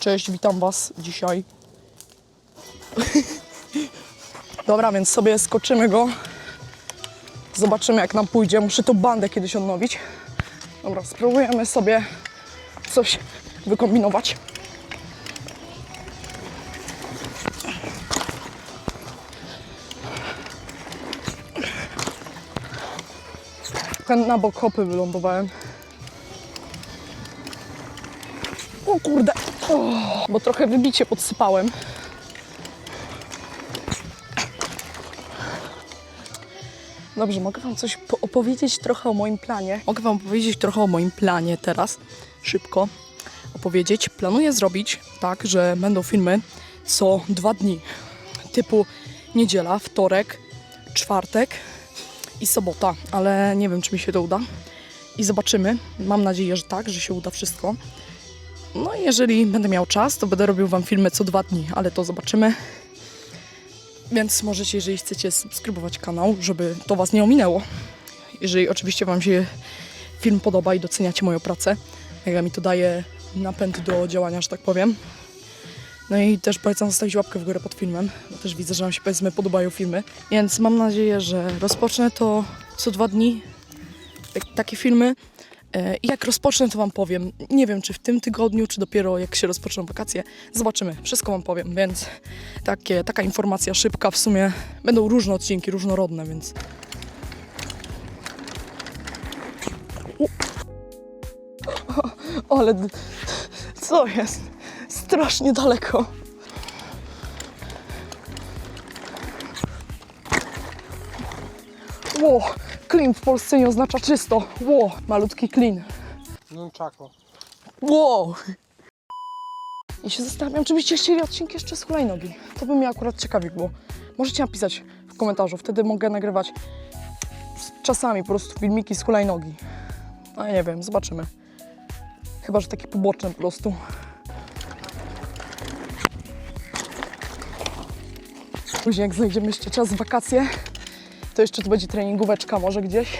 Cześć, witam Was dzisiaj. Dobra, więc sobie skoczymy go. Zobaczymy, jak nam pójdzie. Muszę tą bandę kiedyś odnowić. Dobra, spróbujemy sobie coś wykombinować. Na bok hopy wylądowałem. O kurde, bo trochę wybicie podsypałem. Dobrze, mogę Wam coś po- opowiedzieć trochę o moim planie. Mogę Wam powiedzieć trochę o moim planie teraz, szybko opowiedzieć. Planuję zrobić tak, że będą filmy co dwa dni, typu niedziela, wtorek, czwartek i sobota, ale nie wiem, czy mi się to uda. I zobaczymy. Mam nadzieję, że tak, że się uda wszystko. No i jeżeli będę miał czas, to będę robił Wam filmy co dwa dni, ale to zobaczymy. Więc możecie, jeżeli chcecie, subskrybować kanał, żeby to Was nie ominęło. Jeżeli oczywiście Wam się film podoba i doceniacie moją pracę, jak mi to daje napęd do działania, że tak powiem. No i też polecam zostawić łapkę w górę pod filmem, bo też widzę, że Wam się powiedzmy podobają filmy. Więc mam nadzieję, że rozpocznę to co dwa dni, tak- takie filmy. E, jak rozpocznę, to Wam powiem. Nie wiem, czy w tym tygodniu, czy dopiero jak się rozpoczną wakacje. Zobaczymy. Wszystko Wam powiem, więc takie, taka informacja szybka. W sumie będą różne odcinki, różnorodne, więc... O, ale... Co jest? Strasznie daleko. Ło, clean w Polsce nie oznacza czysto. Ło, malutki clean. Nunchaku. Wow! I się zastanawiam, czy byście chcieli odcinki jeszcze z hulajnogi. To by mnie akurat ciekawi było. Możecie napisać w komentarzu, wtedy mogę nagrywać czasami po prostu filmiki z hulajnogi. No ja nie wiem, zobaczymy. Chyba, że takie poboczne po prostu. Później jak znajdziemy jeszcze czas w wakacje, to jeszcze będzie treningóweczka może gdzieś.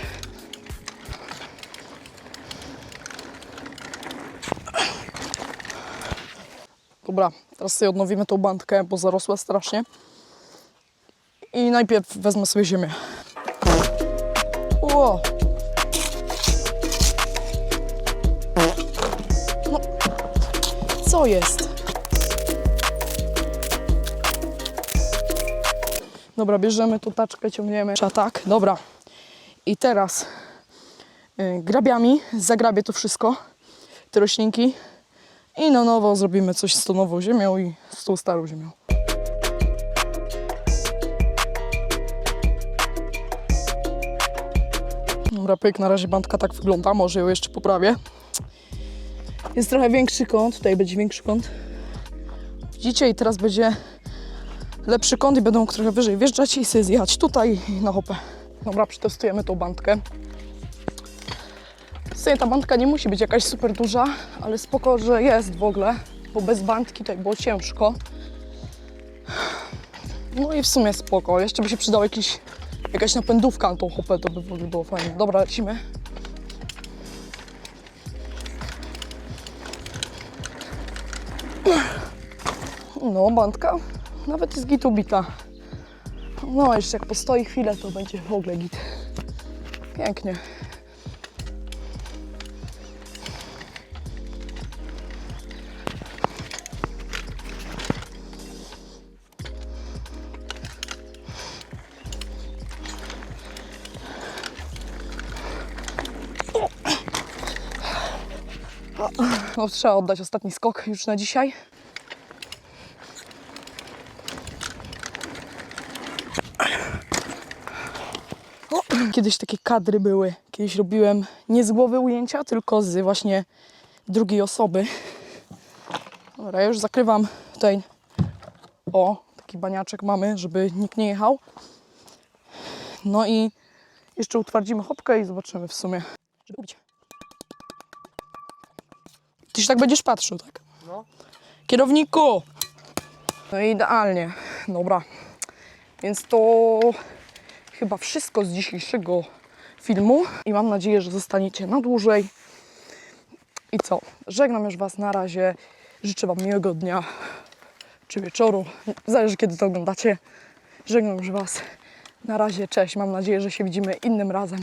Dobra, teraz sobie odnowimy tą bandkę, bo zarosła strasznie. I najpierw wezmę sobie ziemię. Ło! No, co jest? Dobra, bierzemy tu taczkę, ciągniemy. Tak, dobra. I teraz y, grabiami zagrabię to wszystko, te roślinki. I na nowo zrobimy coś z tą nową ziemią i z tą starą ziemią. Dobra, pyk, na razie bandka tak wygląda, może ją jeszcze poprawię. Jest trochę większy kąt, tutaj będzie większy kąt. Widzicie, i teraz będzie lepszy kąt i mógł trochę wyżej wjeżdżać i sobie zjechać tutaj na hopę. Dobra, przetestujemy tą bandkę. W sumie ta bandka nie musi być jakaś super duża, ale spoko, że jest w ogóle, bo bez bandki tutaj było ciężko. No i w sumie spoko. Jeszcze by się przydała jakiś, jakaś napędówka na tą hopę, to by w ogóle było fajnie. Dobra, lecimy. No, bandka nawet jest git ubita. No, jeszcze jak postoi chwilę, to będzie w ogóle git. Pięknie. No, trzeba oddać ostatni skok już na dzisiaj. Kiedyś takie kadry były. Kiedyś robiłem nie z głowy ujęcia, tylko z właśnie drugiej osoby. Dobra, ja już zakrywam tutaj. O, taki baniaczek mamy, żeby nikt nie jechał. No i jeszcze utwardzimy hopkę i zobaczymy w sumie, żeby. Ty się tak będziesz patrzył, tak? No. Kierowniku! No i idealnie. Dobra. Więc to chyba wszystko z dzisiejszego filmu i mam nadzieję, że zostaniecie na dłużej. I co? Żegnam już Was na razie. Życzę Wam miłego dnia czy wieczoru. Zależy kiedy to oglądacie. Żegnam już Was. Na razie, cześć. Mam nadzieję, że się widzimy innym razem.